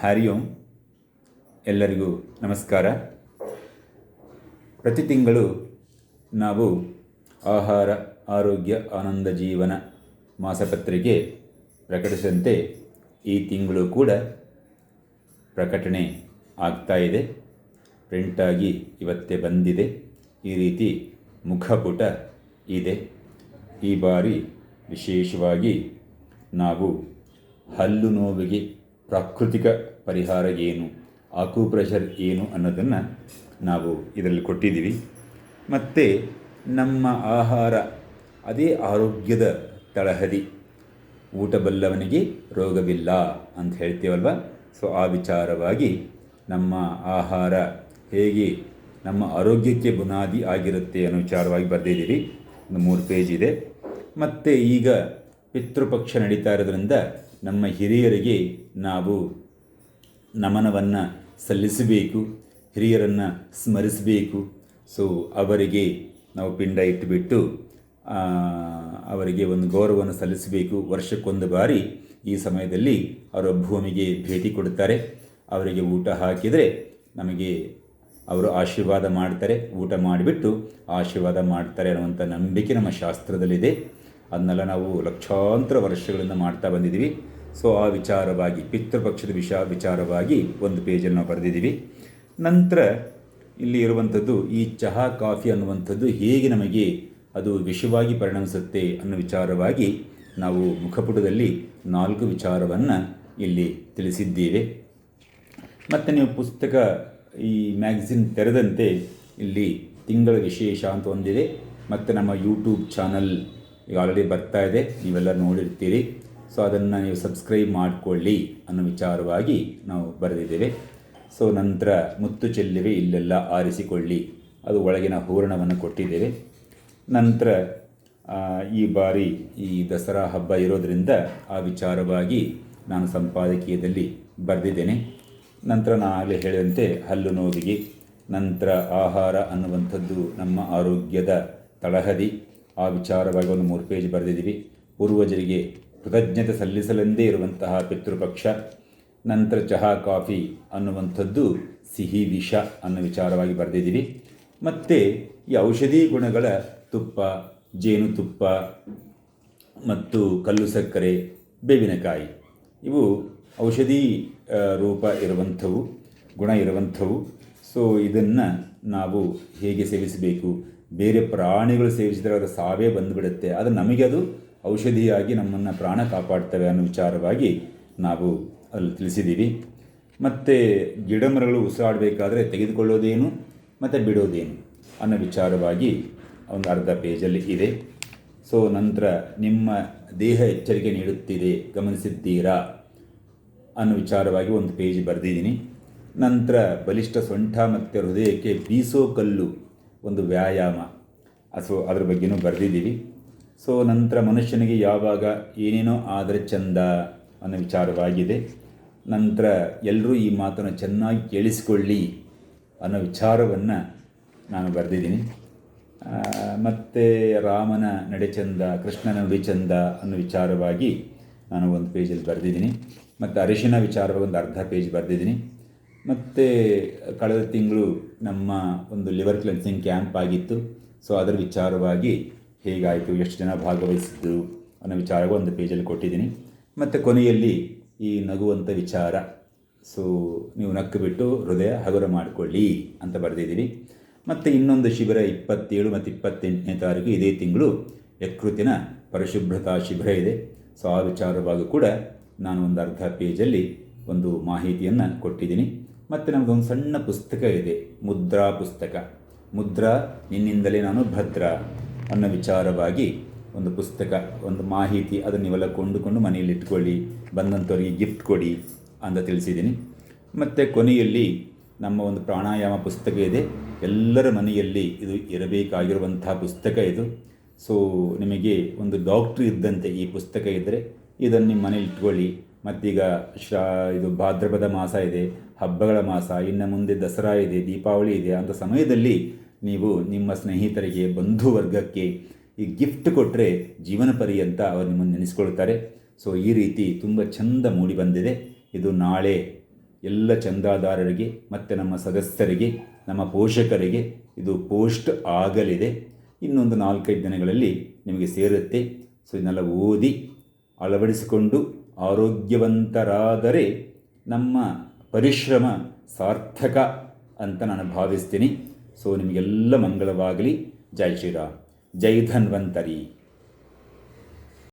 ಹರಿ ಓಂ. ಎಲ್ಲರಿಗೂ ನಮಸ್ಕಾರ. ಪ್ರತಿ ತಿಂಗಳು ನಾವು ಆಹಾರ, ಆರೋಗ್ಯ, ಆನಂದ ಜೀವನ ಮಾಸಪತ್ರಿಕೆ ಪ್ರಕಟಿಸಿದಂತೆ ಈ ತಿಂಗಳು ಕೂಡ ಪ್ರಕಟಣೆ ಆಗ್ತಾ ಇದೆ. ಪ್ರಿಂಟಾಗಿ ಇವತ್ತೇ ಬಂದಿದೆ. ಈ ರೀತಿ ಮುಖಪುಟ ಇದೆ. ಈ ಬಾರಿ ವಿಶೇಷವಾಗಿ ನಾವು ಹಲ್ಲು ನೋವಿಗೆ ಪ್ರಾಕೃತಿಕ ಪರಿಹಾರ ಏನು? ಆಕುಪ್ರೆಷರ್ ಏನು ಅನ್ನೋದನ್ನು ನಾವು ಇದರಲ್ಲಿ ಕೊಟ್ಟಿದ್ದೀವಿ. ಮತ್ತು ನಮ್ಮ ಆಹಾರ, ಅದೇ ಆರೋಗ್ಯದ ತಳಹದಿ, ಊಟ ಬಲ್ಲವನಿಗೆ ರೋಗವಿಲ್ಲ ಅಂತ ಹೇಳ್ತೀವಲ್ವ? ಸೊ, ಆ ವಿಚಾರವಾಗಿ ನಮ್ಮ ಆಹಾರ ಹೇಗೆ ನಮ್ಮ ಆರೋಗ್ಯಕ್ಕೆ ಬುನಾದಿ ಆಗಿರುತ್ತೆ ಅನ್ನೋ ವಿಚಾರವಾಗಿ ಬರೆದಿದ್ದೀವಿ. ಒಂದು ಮೂರು ಪೇಜ್ ಇದೆ. ಮತ್ತು ಈಗ ಪಿತೃಪಕ್ಷ ನಡೀತಾ ಇರೋದ್ರಿಂದ ನಮ್ಮ ಹಿರಿಯರಿಗೆ ನಾವು ನಮನವನ್ನು ಸಲ್ಲಿಸಬೇಕು, ಹಿರಿಯರನ್ನು ಸ್ಮರಿಸಬೇಕು. ಸೊ ಅವರಿಗೆ ನಾವು ಪಿಂಡ ಇಟ್ಟುಬಿಟ್ಟು ಅವರಿಗೆ ಒಂದು ಗೌರವವನ್ನು ಸಲ್ಲಿಸಬೇಕು. ವರ್ಷಕ್ಕೊಂದು ಬಾರಿ ಈ ಸಮಯದಲ್ಲಿ ಅವರ ಭೂಮಿಗೆ ಭೇಟಿ ಕೊಡುತ್ತಾರೆ. ಅವರಿಗೆ ಊಟ ಹಾಕಿದರೆ ನಮಗೆ ಅವರು ಆಶೀರ್ವಾದ ಮಾಡ್ತಾರೆ. ಊಟ ಮಾಡಿಬಿಟ್ಟು ಆಶೀರ್ವಾದ ಮಾಡ್ತಾರೆ ಅನ್ನುವಂಥ ನಂಬಿಕೆ ನಮ್ಮ ಶಾಸ್ತ್ರದಲ್ಲಿದೆ. ಅದನ್ನೆಲ್ಲ ನಾವು ಲಕ್ಷಾಂತರ ವರ್ಷಗಳಿಂದ ಮಾಡ್ತಾ ಬಂದಿದ್ದೀವಿ. ಸೊ ಆ ವಿಚಾರವಾಗಿ, ಪಿತೃಪಕ್ಷದ ವಿಷ ವಿಚಾರವಾಗಿ ಒಂದು ಪೇಜನ್ನು ಬರೆದಿದ್ದೀವಿ. ನಂತರ ಇಲ್ಲಿ ಇರುವಂಥದ್ದು, ಈ ಚಹಾ ಕಾಫಿ ಅನ್ನುವಂಥದ್ದು ಹೇಗೆ ನಮಗೆ ಅದು ವಿಷವಾಗಿ ಪರಿಣಮಿಸುತ್ತೆ ಅನ್ನೋ ವಿಚಾರವಾಗಿ ನಾವು ಮುಖಪುಟದಲ್ಲಿ ನಾಲ್ಕು ವಿಚಾರವನ್ನು ಇಲ್ಲಿ ತಿಳಿಸಿದ್ದೇವೆ. ಮತ್ತು ನೀವು ಪುಸ್ತಕ ಈ ಮ್ಯಾಗಝಿನ್ ತೆರೆದಂತೆ ಇಲ್ಲಿ ತಿಂಗಳ ವಿಶೇಷ ಅಂತ ಒಂದಿದೆ. ಮತ್ತು ನಮ್ಮ ಯೂಟ್ಯೂಬ್ ಚಾನಲ್ ಈಗ ಆಲ್ರೆಡಿ ಬರ್ತಾ ಇದೆ. ನೀವೆಲ್ಲ ನೋಡಿರ್ತೀರಿ. ಸೊ ಅದನ್ನು ನೀವು ಸಬ್ಸ್ಕ್ರೈಬ್ ಮಾಡಿಕೊಳ್ಳಿ ಅನ್ನೋ ವಿಚಾರವಾಗಿ ನಾವು ಬರೆದಿದ್ದೇವೆ. ಸೊ ನಂತರ ಮುತ್ತು ಚೆಲ್ಲಿವೆ ಇಲ್ಲೆಲ್ಲ ಆರಿಸಿಕೊಳ್ಳಿ. ಅದು ಒಳಗಿನ ಹೂರಣವನ್ನು ಕೊಟ್ಟಿದ್ದೇವೆ. ನಂತರ ಈ ಬಾರಿ ಈ ದಸರಾ ಹಬ್ಬ ಇರೋದರಿಂದ ಆ ವಿಚಾರವಾಗಿ ನಾನು ಸಂಪಾದಕೀಯದಲ್ಲಿ ಬರೆದಿದ್ದೇನೆ. ನಂತರ ನಾನು ಆಗಲೇ ಹೇಳಿದಂತೆ ಹಲ್ಲು ನೋವಿಗೆ, ನಂತರ ಆಹಾರ ಅನ್ನುವಂಥದ್ದು ನಮ್ಮ ಆರೋಗ್ಯದ ತಳಹದಿ. ಆ ವಿಚಾರವಾಗಿ ಒಂದು ಮೂರು ಪೇಜ್ ಬರೆದಿದ್ದೀವಿ. ಪೂರ್ವಜರಿಗೆ ಕೃತಜ್ಞತೆ ಸಲ್ಲಿಸಲೆಂದೇ ಇರುವಂತಹ ಪಿತೃಪಕ್ಷ. ನಂತರ ಚಹಾ, ಕಾಫಿ ಅನ್ನುವಂಥದ್ದು ಸಿಹಿ, ವಿಷ ಅನ್ನೋ ವಿಚಾರವಾಗಿ ಬರೆದಿದ್ದೀವಿ. ಮತ್ತು ಈ ಔಷಧಿ ಗುಣಗಳ ತುಪ್ಪ, ಜೇನುತುಪ್ಪ ಮತ್ತು ಕಲ್ಲು ಸಕ್ಕರೆ, ಬೇವಿನಕಾಯಿ, ಇವು ಔಷಧಿ ರೂಪ ಇರುವಂಥವು, ಗುಣ ಇರುವಂಥವು. ಸೊ, ಇದನ್ನು ನಾವು ಹೇಗೆ ಸೇವಿಸಬೇಕು? ಬೇರೆ ಪ್ರಾಣಿಗಳು ಸೇವಿಸಿದರೆ ಅದರ ಸಾವೇ ಬಂದುಬಿಡುತ್ತೆ. ಆದರೆ ನಮಗೆ ಅದು ಔಷಧಿಯಾಗಿ ನಮ್ಮನ್ನು ಪ್ರಾಣ ಕಾಪಾಡ್ತವೆ ಅನ್ನೋ ವಿಚಾರವಾಗಿ ನಾವು ಅಲ್ಲಿ ತಿಳಿಸಿದ್ದೀವಿ. ಮತ್ತು ಗಿಡಮರಗಳು ಉಸಿರಾಡಬೇಕಾದ್ರೆ ತೆಗೆದುಕೊಳ್ಳೋದೇನು, ಮತ್ತು ಬಿಡೋದೇನು ಅನ್ನೋ ವಿಚಾರವಾಗಿ ಒಂದು ಅರ್ಧ ಪೇಜಲ್ಲಿ ಇದೆ. ಸೊ, ನಂತರ ನಿಮ್ಮ ದೇಹ ಎಚ್ಚರಿಕೆ ನೀಡುತ್ತಿದೆ, ಗಮನಿಸಿದ್ದೀರಾ ಅನ್ನೋ ವಿಚಾರವಾಗಿ ಒಂದು ಪೇಜ್ ಬರೆದಿದ್ದೀನಿ. ನಂತರ ಬಲಿಷ್ಠ ಸೊಂಟ ಮತ್ತು ಹೃದಯಕ್ಕೆ ಬೀಸೋ ಕಲ್ಲು ಒಂದು ವ್ಯಾಯಾಮ. ಸೊ, ಅದ್ರ ಬಗ್ಗೆನೂ ಬರೆದಿದ್ದೀವಿ. ಸೊ ನಂತರ ಮನುಷ್ಯನಿಗೆ ಯಾವಾಗ ಏನೇನೋ ಆದರೆ ಚಂದ ಅನ್ನೋ ವಿಚಾರವಾಗಿದೆ. ನಂತರ ಎಲ್ಲರೂ ಈ ಮಾತನ್ನು ಚೆನ್ನಾಗಿ ಕೇಳಿಸಿಕೊಳ್ಳಿ ಅನ್ನೋ ವಿಚಾರವನ್ನು ನಾನು ಬರೆದಿದ್ದೀನಿ. ಮತ್ತು ರಾಮನ ನಡೆ ಚಂದ, ಕೃಷ್ಣನ ನುಡಿಚಂದ ಅನ್ನೋ ವಿಚಾರವಾಗಿ ನಾನು ಒಂದು ಪೇಜಲ್ಲಿ ಬರೆದಿದ್ದೀನಿ. ಮತ್ತು ಅರಿಶಿನ ವಿಚಾರವಾಗಿ ಒಂದು ಅರ್ಧ ಪೇಜ್ ಬರೆದಿದ್ದೀನಿ. ಮತ್ತು ಕಳೆದ ತಿಂಗಳು ನಮ್ಮ ಒಂದು ಲಿವರ್ ಕ್ಲೆನ್ಸಿಂಗ್ ಕ್ಯಾಂಪ್ ಆಗಿತ್ತು. ಸೊ ಅದರ ವಿಚಾರವಾಗಿ ಹೇಗಾಯಿತು? ಎಷ್ಟು ಜನ ಭಾಗವಹಿಸಿದ್ರು ಅನ್ನೋ ವಿಚಾರವೂ ಒಂದು ಪೇಜಲ್ಲಿ ಕೊಟ್ಟಿದ್ದೀನಿ. ಮತ್ತು ಕೊನೆಯಲ್ಲಿ ಈ ನಗುವಂಥ ವಿಚಾರ. ಸೊ ನೀವು ನಕ್ಕು ಬಿಟ್ಟು ಹೃದಯ ಹಗುರ ಮಾಡಿಕೊಳ್ಳಿ ಅಂತ ಬರೆದಿದ್ದೀವಿ ಮತ್ತು ಇನ್ನೊಂದು ಶಿಬಿರ ಇಪ್ಪತ್ತೇಳು ಮತ್ತು ಇಪ್ಪತ್ತೆಂಟನೇ ತಾರೀಕು ಇದೇ ತಿಂಗಳು ಯಕೃತಿನ ಪರಿಶುಭ್ರತಾ ಶಿಬಿರ ಇದೆ. ಸೊ ಆ ವಿಚಾರವಾಗಿ ಕೂಡ ನಾನು ಒಂದು ಅರ್ಧ ಪೇಜಲ್ಲಿ ಒಂದು ಮಾಹಿತಿಯನ್ನು ಕೊಟ್ಟಿದ್ದೀನಿ. ಮತ್ತು ನಮಗೊಂದು ಸಣ್ಣ ಪುಸ್ತಕ ಇದೆ. ಮುದ್ರಾ ಪುಸ್ತಕ. ಮುದ್ರಾ ನಿನ್ನಿಂದಲೇ ನಾನು ಭದ್ರ. ಅನ್ನೋ ವಿಚಾರವಾಗಿ ಒಂದು ಪುಸ್ತಕ, ಒಂದು ಮಾಹಿತಿ ಅದನ್ನು ನೀವೆಲ್ಲ ಕೊಂಡುಕೊಂಡು ಮನೆಯಲ್ಲಿ ಇಟ್ಕೊಳ್ಳಿ ಬಂದಂಥವ್ರಿಗೆ ಗಿಫ್ಟ್ ಕೊಡಿ ಅಂತ ತಿಳಿಸಿದ್ದೀನಿ. ಮತ್ತು ಕೊನೆಯಲ್ಲಿ ನಮ್ಮ ಒಂದು ಪ್ರಾಣಾಯಾಮ ಪುಸ್ತಕ ಇದೆ. ಎಲ್ಲರ ಮನೆಯಲ್ಲಿ ಇದು ಇರಬೇಕಾಗಿರುವಂತಹ ಪುಸ್ತಕ ಇದು. ಸೊ ನಿಮಗೆ ಒಂದು ಡಾಕ್ಟ್ರ್ ಇದ್ದಂತೆ ಈ ಪುಸ್ತಕ ಇದ್ದರೆ ಇದನ್ನು ನಿಮ್ಮ ಮನೇಲಿ ಇಟ್ಕೊಳ್ಳಿ. ಮತ್ತೀಗ ಶ್ರಾ, ಇದು ಭಾದ್ರಪದ ಮಾಸ ಇದೆ, ಹಬ್ಬಗಳ ಮಾಸ, ಇನ್ನು ಮುಂದೆ ದಸರಾ ಇದೆ, ದೀಪಾವಳಿ ಇದೆ ಅಂಥ ಸಮಯದಲ್ಲಿ ನೀವು ನಿಮ್ಮ ಸ್ನೇಹಿತರಿಗೆ ಬಂಧು ವರ್ಗಕ್ಕೆ ಈ ಗಿಫ್ಟ್ ಕೊಟ್ಟರೆ ಜೀವನ ಪರ್ಯಂತ ಅವರು ನಿಮ್ಮನ್ನು ನೆನೆಸ್ಕೊಳ್ತಾರೆ. ಸೊ ಈ ರೀತಿ ತುಂಬ ಚಂದ ಮೂಡಿ ಬಂದಿದೆ. ಇದು ನಾಳೆ ಎಲ್ಲ ಚಂದಾದಾರರಿಗೆ, ಮತ್ತು ನಮ್ಮ ಸದಸ್ಯರಿಗೆ, ನಮ್ಮ ಪೋಷಕರಿಗೆ ಇದು ಪೋಸ್ಟ್ ಆಗಲಿದೆ. ಇನ್ನೊಂದು ನಾಲ್ಕೈದು ದಿನಗಳಲ್ಲಿ ನಿಮಗೆ ಸೇರುತ್ತೆ. ಸೊ ಇದನ್ನೆಲ್ಲ ಓದಿ ಅಳವಡಿಸಿಕೊಂಡು ಆರೋಗ್ಯವಂತರಾದರೆ ನಮ್ಮ ಪರಿಶ್ರಮ ಸಾರ್ಥಕ ಅಂತ ನಾನು ಭಾವಿಸ್ತೀನಿ. ಸೊ ನಿಮಗೆಲ್ಲ ಮಂಗಳವಾಗಲಿ. ಜೈ ಶ್ರೀರಾಮ್. ಜೈ ಧನ್ವಂತರಿ.